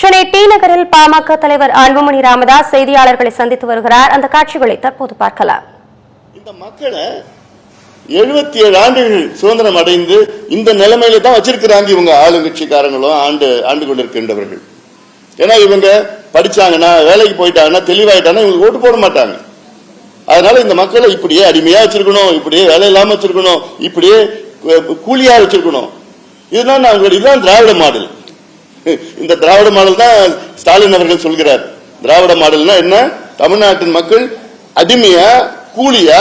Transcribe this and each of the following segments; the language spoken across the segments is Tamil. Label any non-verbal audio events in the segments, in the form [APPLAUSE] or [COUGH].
சென்னை டி நகரில் பாமக தலைவர் அன்புமணி ராமதாஸ் செய்தியாளர்களை சந்தித்து வருகிறார். அந்த காட்சிகளை தற்போது பார்க்கலாம். இந்த மக்களை எழுபத்தி ஏழு ஆண்டுகள் சுதந்திரம் அடைந்து இந்த நிலைமையில தான் வச்சிருக்கிறாங்க இவங்க ஆளுங்கட்சிக்காரங்களும் ஆண்டு ஆண்டு கொண்டிருக்கின்றவர்கள். ஏன்னா இவங்க படிச்சாங்கன்னா வேலைக்கு போயிட்டாங்கன்னா தெளிவாயிட்டாங்கன்னா இவங்க ஓட்டு போட மாட்டாங்க. அதனால இந்த மக்களை இப்படியே அடிமையா வச்சிருக்கணும் இப்படியே வேலை இல்லாம வச்சிருக்கணும் இப்படியே கூலியா வச்சிருக்கணும். இதுதான் நாங்கள் இதுதான் திராவிட மாடல். இந்த திராவிட மாடல் தான் ஸ்டாலின் அவர்கள் சொல்கிறார். திராவிட மாடல்னா என்ன? தமிழ்நாட்டின் மக்கள் அடிமையா கூலியா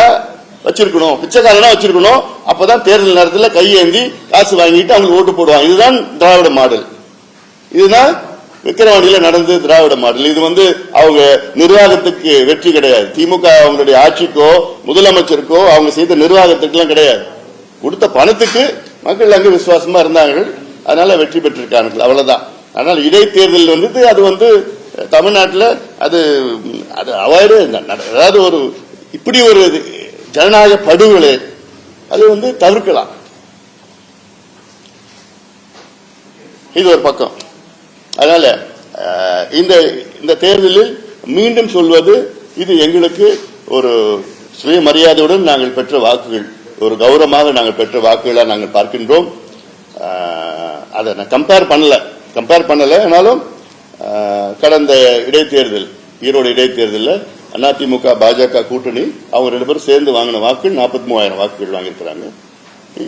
வச்சிருக்கணும். பிச்சைக்காரனா வச்சிருக்கணும். அப்பதான் தேர்தல் நேரத்தில் கையேந்தி காசு வாங்கிட்டு அவங்களுக்கு ஓட்டு போடுவாங்க. இதுதான் திராவிட மாடல். இதுதான் விக்கிரவாண்டியில நடந்து திராவிட மாடல். இது வந்து அவங்க நிர்வாகத்துக்கு வெற்றி கிடையாது. திமுக அவங்களுடைய ஆட்சிக்கோ முதலமைச்சருக்கோ அவங்க செய்த நிர்வாகத்துக்குலாம் கிடையாது. கொடுத்த பணத்துக்கு மக்கள் அங்கு விசுவாசமா இருந்தார்கள். அதனால வெற்றி பெற்றிருக்கார்கள். அவ்வளவுதான். ஆனால் இடைத்தேர்தல் வந்து அது வந்து தமிழ்நாட்டில் அது அது அவாய்டு அதாவது ஒரு இப்படி ஒரு ஜனநாயக படுகொலை அது வந்து தவிர்க்கலாம். இது ஒரு பக்கம். அதனால இந்த இந்த தேர்தலில் மீண்டும் சொல்வது இது எங்களுக்கு ஒரு சுயமரியாதையுடன் நாங்கள் பெற்ற வாக்குகள் ஒரு கௌரவமாக நாங்கள் பெற்ற வாக்குகளாக நாங்கள் பார்க்கின்றோம். அதை நான் கம்பேர் பண்ணல. கம்பேர் பண்ணல. ஆனாலும் கடந்த இடைத்தேர்தல் ஈரோடு இடைத்தேர்தலில் அதிமுக பாஜக கூட்டணி அவங்க ரெண்டு பேரும் சேர்ந்து வாங்கின வாக்குகள் நாற்பத்தி மூவாயிரம் வாக்குகள் வாங்கியிருக்கிறாங்க.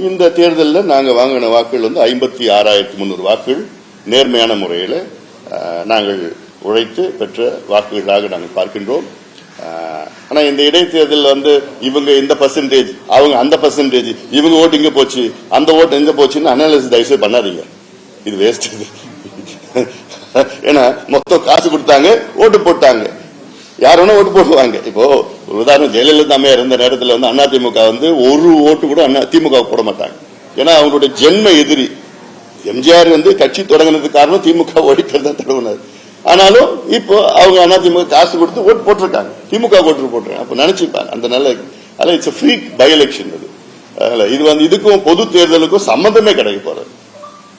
இந்த தேர்தலில் நாங்கள் வாங்கின வாக்குகள் வந்து ஐம்பத்தி ஆறாயிரத்தி முந்நூறு வாக்குகள் நேர்மையான முறையில் நாங்கள் உழைத்து பெற்ற வாக்குகளாக நாங்கள் பார்க்கின்றோம். ஆனால் இந்த இடைத்தேர்தல் வந்து இவங்க இந்த பர்சன்டேஜ் அவங்க அந்த பர்சன்டேஜ் இவங்க ஓட்டு இங்கே போச்சு அந்த ஓட்டு எங்கே போச்சுன்னு அனாலிசிஸ் தயவுசெய்து பண்ணாதீங்க. இது வேஸ்ட் ஏன்னா மொத்தம் காசு கொடுத்தாங்க ஓட்டு போட்டாங்க. யார் வேணா ஓட்டு போடுவாங்க. இப்போ ஒரு உதாரணம் ஜெயலலிதா அம்மையா இருந்த நேரத்தில் வந்து அண்ணா திமுக வந்து ஒரு ஓட்டு கூட அண்ணா திமுக போட மாட்டாங்க. ஏன்னா அவங்களுடைய ஜென்ம எதிரி. எம்ஜிஆர் வந்து கட்சி தொடங்கினதுக்கு காரணம் திமுக ஒழிக்கிறது தான் தொடங்கினார் ஆனாலும் இப்போ அவங்க அண்ணா திமுக காசு கொடுத்து ஓட்டு போட்டிருக்காங்க. திமுக ஓட்டு போட்டிருக்காங்க. அப்ப நினைச்சுப்பாங்க. அந்த நல்ல அதில் இட்ஸ் ஃப்ரீ பை எலெக்ஷன் இது இது வந்து இதுக்கும் பொது தேர்தலுக்கும் சம்மந்தமே கிடைக்க போறது.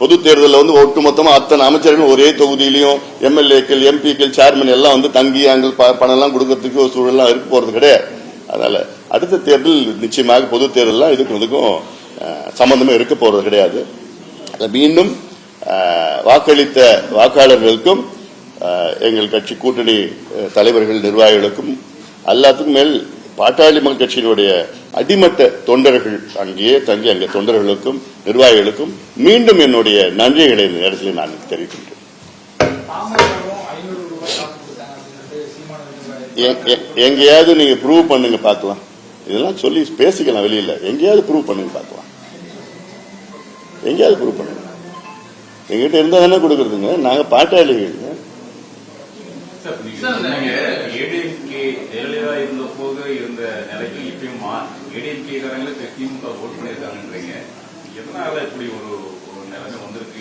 பொது தேர்தலில் வந்து ஒட்டுமொத்தமா அத்தனை அமைச்சர்கள் ஒரே தொகுதியிலையும் எம்எல்ஏக்கள் எம்பிக்கள் சேர்மன் எல்லாம் வந்து தங்கி அங்கே ப- பணம் எல்லாம் கொடுக்கறதுக்கு ஒரு சூழல்லாம் இருக்க போறது கிடையாது. அதனால அடுத்த தேர்தல் நிச்சயமாக பொது தேர்தலாம் இதுக்கும் இதுக்கும் சம்பந்தமே இருக்க போறது கிடையாது. மீண்டும் வாக்களித்த வாக்காளர்களுக்கும் எங்கள் கட்சி கூட்டணி தலைவர்கள் நிர்வாகிகளுக்கும் எல்லாத்துக்கும் மேல் பாட்டாளி மக்கள் கட்சியினுடைய அடிமட்ட தொண்டர்கள் அங்கேயே தங்கி அங்கே தொண்டர்களுக்கும் நிர்வாகிகளுக்கும் மீண்டும் என்னுடைய நன்றிகளை இந்த நேரத்தில் நான் தெரிவிக்கின்றேன். எங்கேயாவது நீங்க ப்ரூவ் பண்ணுங்க பார்க்கலாம். இதெல்லாம் சொல்லி பேசிக்கலாம் வெளியில. எங்கேயாவது ப்ரூவ் பண்ணுங்க பார்க்கலாம். எங்கேயாவது ப்ரூவ் பண்ணுங்க. எங்கிட்ட இருந்தா தானே கொடுக்கறதுங்க? நாங்க பாட்டாளிகள் இருந்த நிலைக்கு இப்பயும் ஏடிஎம்கே காரங்களுக்கு திமுக ஓட் பண்ணிருக்காங்கன்றீங்க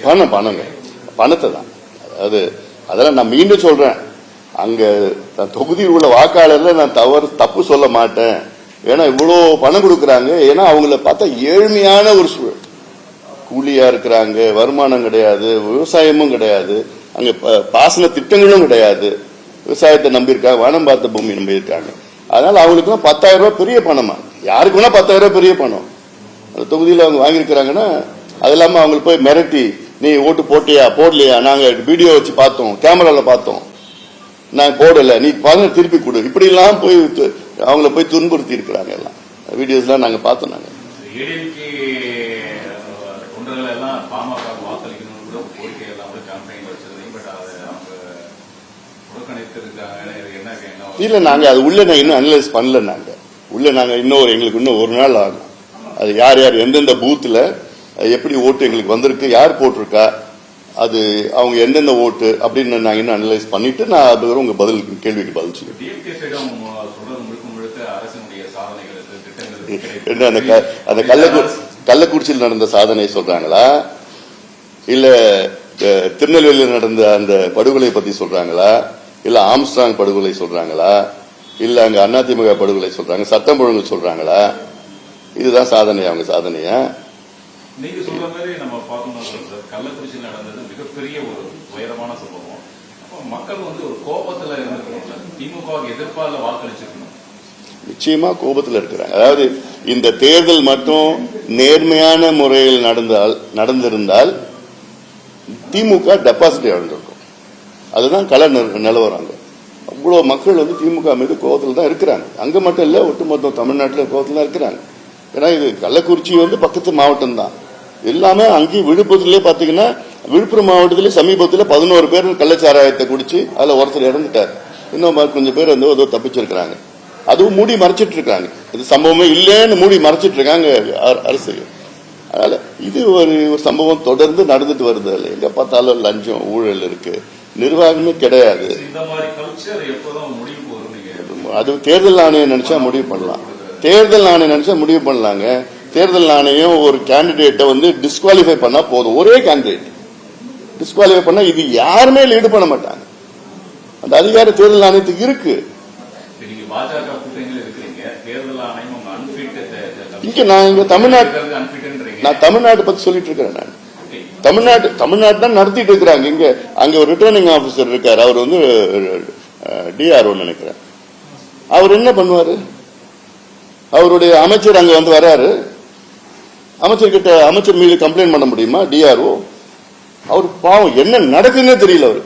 பணம் பணங்க பணத்தை தான். அதாவது அதெல்லாம் நான் மீண்டும் சொல்றேன். அங்க தொகுதியில் உள்ள வாக்காளர்ல நான் தவறு தப்பு சொல்ல மாட்டேன். ஏன்னா இவ்வளோ பணம் கொடுக்குறாங்க. ஏன்னா அவங்கள பார்த்தா ஏழ்மையான ஒரு சூழல் கூலியா இருக்கிறாங்க. வருமானம் கிடையாது. விவசாயமும் கிடையாது. அங்க ப- பாசன திட்டங்களும் கிடையாது. விவசாயத்தை நம்பியிருக்காங்க. வனம் பார்த்த பூமி நம்பியிருக்காங்க அதனால அவங்களுக்குலாம் பத்தாயிரம் ரூபாய் பெரிய பணமா? யாருக்கு வேணா பத்தாயிரம் ரூபாய் பெரிய பணம். அந்த தொகுதியில் அவங்க வாங்கியிருக்கிறாங்கன்னா அது இல்லாம அவங்களுக்கு போய் மிரட்டி நீ ஓட்டு போட்டியா? போடலையா? நாங்க வீடியோ வச்சு பார்த்தோம் கேமரால பார்த்தோம். நான் போடல. நீ பாருங்க திருப்பி கொடு. இப்படி எல்லாம் போய் அவங்கள போய் துன்புறுத்தி இருக்கிறாங்க எல்லாம். வீடியோஸ்லாம் நாங்க பார்த்தோம் நாங்க. ஏடிஎம்கே தொண்டர்கள் எல்லாம் பாமக வாக்களிக்கணும்னு கூட கோரிக்கை எல்லாம் கூட கேம்பெயின் வச்சிருந்தீங்க. பட் அதை அவங்க புறக்கணித்திருக்காங்க. இது என்ன என்ன? இல்ல நாங்க அது உள்ள நான் இன்னும் அனலைஸ் பண்ணல நாங்க. உள்ள நாங்க இன்னும் எங்களுக்கு இன்னும் ஒரு நாள் ஆகும். அது யார் யார் எந்தெந்த பூத்துல எப்படி ஓட்டு எங்களுக்கு வந்திருக்கு யார் போட்டிருக்கா அது அவங்க எந்தெந்த ஓட்டு அப்படின்னு நான் இன்னும் அனலைஸ் பண்ணிட்டு நான் அது வரை உங்க பதில் கேள்விக்கு பதில் சொல்லுவேன் என்ன அந்த அந்த கள்ளக்கு கள்ளக்குறிச்சியில் நடந்த சாதனை சொல்றாங்களா? இல்ல திருநெல்வேலியில் நடந்த அந்த படுகொலை பத்தி சொல்றாங்களா? இல்ல ஆம்ஸ்ட்ராங் படுகொலை சொல்றாங்களா? இல்ல அங்க அதிமுக படுகொலை சொல்றாங்க சட்டம் ஒழுங்கு சொல்றாங்களா? இதுதான் சாதனை அவங்க சாதனையா? நீங்க சொல்ற மாதிரி நம்ம பார்த்தோம்னா சார் கள்ளக்குறிச்சியில் நடந்தது மிகப்பெரிய ஒரு உயரமான சம்பவம். அப்ப மக்கள் வந்து ஒரு கோபத்துல திமுகவுக்கு எதிர்ப்பால வாக்களிச்சிருக்கணும். நிச்சயமா கோபத்தில் இருக்கிறாங்க. அதாவது இந்த தேர்தல் மட்டும் நேர்மையான முறையில் நடந்தால் நடந்திருந்தால் திமுக டெபாசிட் இழந்திருக்கும் அதுதான் கள நில- நிலவரம் அங்க அவ்வளோ மக்கள் வந்து திமுக மீது கோபத்தில் தான் இருக்கிறாங்க. அங்க மட்டும் இல்ல ஒட்டுமொத்த தமிழ்நாட்டில் கோபத்தில் தான் இருக்கிறாங்க. ஏன்னா இது கள்ளக்குறிச்சி வந்து பக்கத்து மாவட்டம் தான் எல்லாமே அங்கேயும் விழுப்புரத்துலேயே பார்த்தீங்கன்னா விழுப்புரம் மாவட்டத்திலே சமீபத்தில் பதினோரு பேர் கள்ளச்சாராயத்தை குடிச்சு அதில் ஒருத்தர் இறந்துட்டார். இன்னும் கொஞ்சம் பேர் வந்து ஏதோ தப்பிச்சிருக்கிறாங்க. அதுவும் மூடி மறைச்சிட்டு இருக்காங்க இது சம்பவமே இல்லைன்னு மூடி மறைச்சிட்டு இருக்காங்க அர- அரசு. அதனால இது ஒரு ஒரு சம்பவம் தொடர்ந்து நடந்துட்டு வருது அதுல. எங்க பார்த்தாலும் லஞ்சம் ஊழல் இருக்கு. நிர்வாகமே கிடையாது. அது தேர்தல் ஆணையம் நினைச்சா முடிவு பண்ணலாம். தேர்தல் ஆணையம் நினைச்சா முடிவு பண்ணலாங்க. தேர்தல் ஆணையம் ஒரு கேண்டிடேட்டை வந்து டிஸ்குவாலிஃபை பண்ணா போதும். ஒரே கேண்டிடேட் டிஸ்குவாலிஃபை பண்ணா இது யாருமே லீடு பண்ண மாட்டாங்க. அந்த அதிகாரம் தேர்தல் ஆணையத்துக்கு இருக்கு. இங்க நான் இங்க தமிழ்நாட்டு நான் தமிழ்நாட்டை பத்தி சொல்லிட்டு இருக்கிறேன் நான். தமிழ்நாட்டு தமிழ்நாடு தான் நடத்திட்டு இருக்கிறாங்க. இங்க அங்க ஒரு ரிட்டர்னிங் ஆபீசர் இருக்காரு. அவர் வந்து டிஆர்ஓ நினைக்கிறேன். அவர் என்ன பண்ணுவாரு? அவருடைய அமைச்சர் அங்க வந்து வராரு அமைச்சர் கிட்ட அமைச்சர் மீது கம்ப்ளைண்ட் பண்ண முடியுமா? டிஆர்ஓ அவர் பாவம் என்ன நடக்குதுன்னே தெரியல அவர்.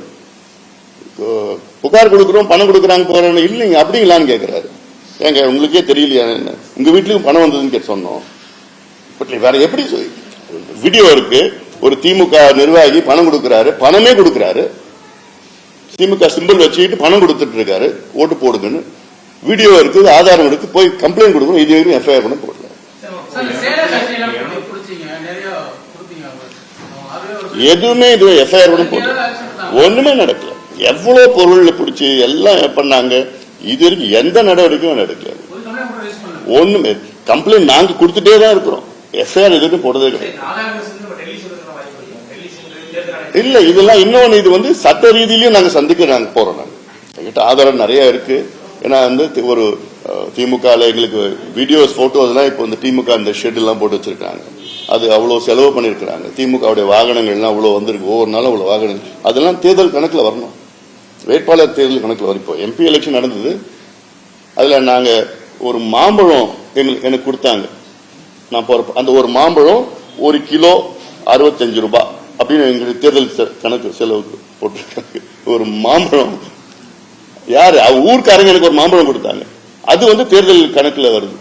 புகார் கொடுக்குறோம் பணம் கொடுக்குறாங்க போறோம் இல்லைங்க அப்படிங்களான்னு கேட்கிறாரு ஏங்க உங்களுக்கே தெரியலையா என்ன? உங்க வீட்லயும் பணம் வந்ததுன்னு கேட்டு சொன்னோம். பட் வேற எப்படி வீடியோ இருக்கு. ஒரு திமுக நிர்வாகி பணம் கொடுக்குறாரு பணமே கொடுக்குறாரு. திமுக சிம்பிள் வச்சுக்கிட்டு பணம் கொடுத்துட்டு இருக்காரு. ஓட்டு போடுங்கன்னு. வீடியோ இருக்கு ஆதாரம் இருக்கு போய் கம்ப்ளைண்ட் கொடுக்கணும் இது வரைக்கும் எஃப்ஐஆர் பண்ண போடல எதுவுமே இது எஃப்ஐஆர் பண்ண போடல ஒண்ணுமே நடக்கல. எவ்வளவு பொருள் பிடிச்சி எல்லாம் பண்ணாங்க. இது வரைக்கும் எந்த நடவடிக்கையும் பண்ணல. ஒண்ணுமே. கம்ப்ளைண்ட் நாங்க கொடுத்துட்டே தான் இருக்கிறோம். எஃப்ஐஆர் எதுவும் போடுறதே கிடையாது. இல்ல இதெல்லாம் இன்னொன்னு இது வந்து சட்ட ரீதியிலயும் நாங்க சந்திக்க நாங்க போறோம் நாங்க. எங்கிட்ட ஆதாரம் நிறைய இருக்கு. ஏன்னா வந்து ஒரு அஹ், திமுகல எங்களுக்கு வீடியோஸ் போட்டோஸ் எல்லாம் இப்போ இந்த திமுக இந்த ஷெட் எல்லாம் போட்டு வச்சிருக்காங்க அது அவ்வளவு செலவு பண்ணிருக்காங்க திமுகவுடைய வாகனங்கள்லாம் அவ்வளவு வந்திருக்கு. ஒவ்வொரு நாளும் அவ்வளவு வாகனங்கள். அதெல்லாம் தேர்தல் கணக்குல வரணும். வேட்பாளர் தேர்தல் கணக்குல வரும். இப்போ எம்பி எலெக்ஷன் நடந்தது. அதுல நாங்க ஒரு மாம்பழம் எங்களுக்கு எனக்கு கொடுத்தாங்க. நான் போகிறப்ப அந்த ஒரு மாம்பழம் ஒரு கிலோ அறுபத்தஞ்சு ரூபாய் அப்படின்னு எங்களுக்கு தேர்தல் செ- கணக்கு செலவுக்கு போட்டிருக்காங்க. ஒரு மாம்பழம் யாரு? அவ ஒரு மாம்பழம் கொடுத்தாங்க. அது வந்து தேர்தல் கணக்குல வருது.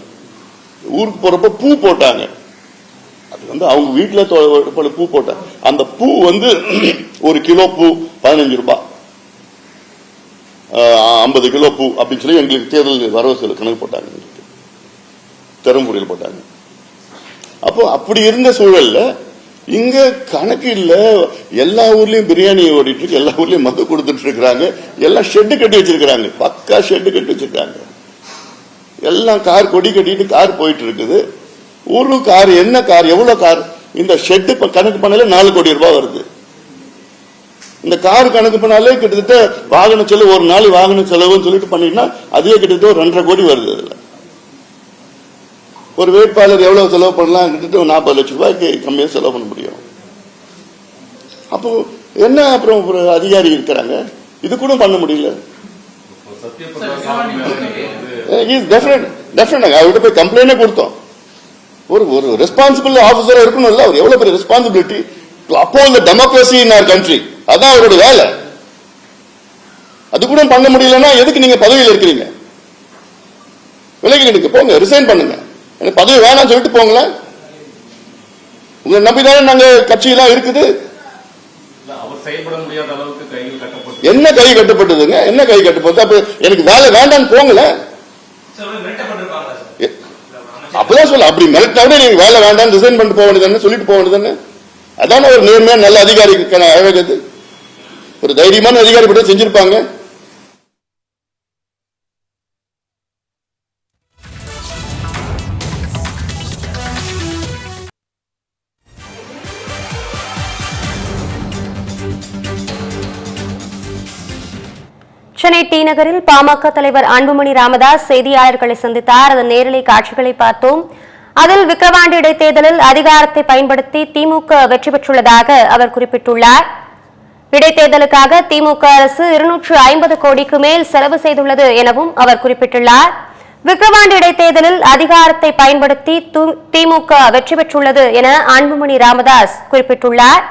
ஊருக்கு போறப்ப பூ போட்டாங்க. அது வந்து அவங்க வீட்டுல பூ போட்டாங்க அந்த பூ வந்து [CLEARS THROAT] ஒரு கிலோ பூ பதினஞ்சு ரூபாய் ஐம்பது கிலோ பூ அப்படின்னு சொல்லி எங்களுக்கு தேர்தல் வரவு செலவு கணக்கு போட்டாங்க. எங்களுக்கு. தருமபுரியில் போட்டாங்க. அப்போ அப்படி இருந்த சூழல்ல இங்க கணக்கு இல்ல. எல்லா ஊர்லயும் பிரியாணி ஓடிட்டு இருக்கு. எல்லா ஊர்லயும் மது கொடுத்துட்டு இருக்கிறாங்க. எல்லாம் ஷெட்டு கட்டி வச்சிருக்காங்க பக்கா ஷெட்டு கட்டி வச்சிருக்காங்க. எல்லாம் கார் கொடி கட்டிட்டு கார் போயிட்டு இருக்குது. ஊரும் கார் என்ன கார் எவ்வளவு கார்? இந்த ஷெட்டு கணக்கு பண்ணல நாலு கோடி ரூபாய் வருது. இந்த கார் கணக்கு பண்ணாலே கிட்டத்தட்ட வாகன செலவு ஒரு நாள் வாகன செலவுன்னு சொல்லிட்டு பண்ணிட்டா அதுவே கிட்டத்தட்ட ஒரு ரெண்டரை கோடி வருது அதுல. ஒரு வேட்பாளர் எவ்வளவு செலவு பண்ணலாம் கிட்டத்தட்ட நாற்பது லட்சம் ரூபாய்க்கு கம்மியா செலவு பண்ண முடியும். அப்போ என்ன அப்புறம் ஒரு அதிகாரி இருக்கிறாங்க? இது கூட பண்ண முடியல. அவர்கிட்ட போய் கம்ப்ளைண்டே கொடுத்தோம். ஒரு ஒரு ரெஸ்பான்சிபிள் ஆபீசரா இருக்கணும்ல அவர் எவ்வளவு பெரிய responsibility to uphold the democracy in our country அதான் அவருடைய வேலை. அது கூட பண்ண முடியலன்னா எதுக்கு நீங்க பதவியில் இருக்கிறீங்க? விலகி நிடுங்க போங்க ரிசைன் பண்ணுங்க. எனக்கு பதவி வேணாம்னு சொல்லிட்டு போங்களேன். உங்களை நம்பிதானே நாங்க கட்சியெல்லாம் இருக்குது? இல்ல, அவர் செயல்பட முடியாத அளவுக்கு கையில் கட்டப்பட்டு என்ன கை கட்டுப்பட்டதுங்க? என்ன கை கட்டுப்பட்டு அப்ப எனக்கு வேலை வேண்டாம்னு எ- அப்பதான் சொல்ல அப்படி மிரட்டினாவே நீங்க வேலை வேண்டாம் ரிசைன் பண்ணிட்டு போக வேண்டியதானே சொல்லிட்டு போக வேண்டியதானே அதான ஒரு நேர்மையா நல்ல அதிகாரிக்கான அழகது ஒரு தைரியமான அதிகாரி கூட செஞ்சிருப்பாங்க. டி நகரில் பாமக தலைவர் அன்புமணி ராமதாஸ் செய்தியாளர்களை சந்தித்தார். அதன் நேரலை காட்சிகளை பார்த்தோம். அதில் விக்கிரவாண்டி இடைத்தேர்தலில் அதிகாரத்தை பயன்படுத்தி திமுக வெற்றி பெற்றுள்ளதாக அவர் குறிப்பிட்டுள்ளார். இடைத்தேர்தலுக்காக திமுக அரசு இருநூற்று ஐம்பது கோடிக்கு மேல் செலவு செய்துள்ளது எனவும் அவர் குறிப்பிட்டுள்ளார். விக்கிரவாண்டி இடைத்தேர்தலில் அதிகாரத்தை பயன்படுத்தி திமுக வெற்றி பெற்றுள்ளது என அன்புமணி ராமதாஸ் குறிப்பிட்டுள்ளார்.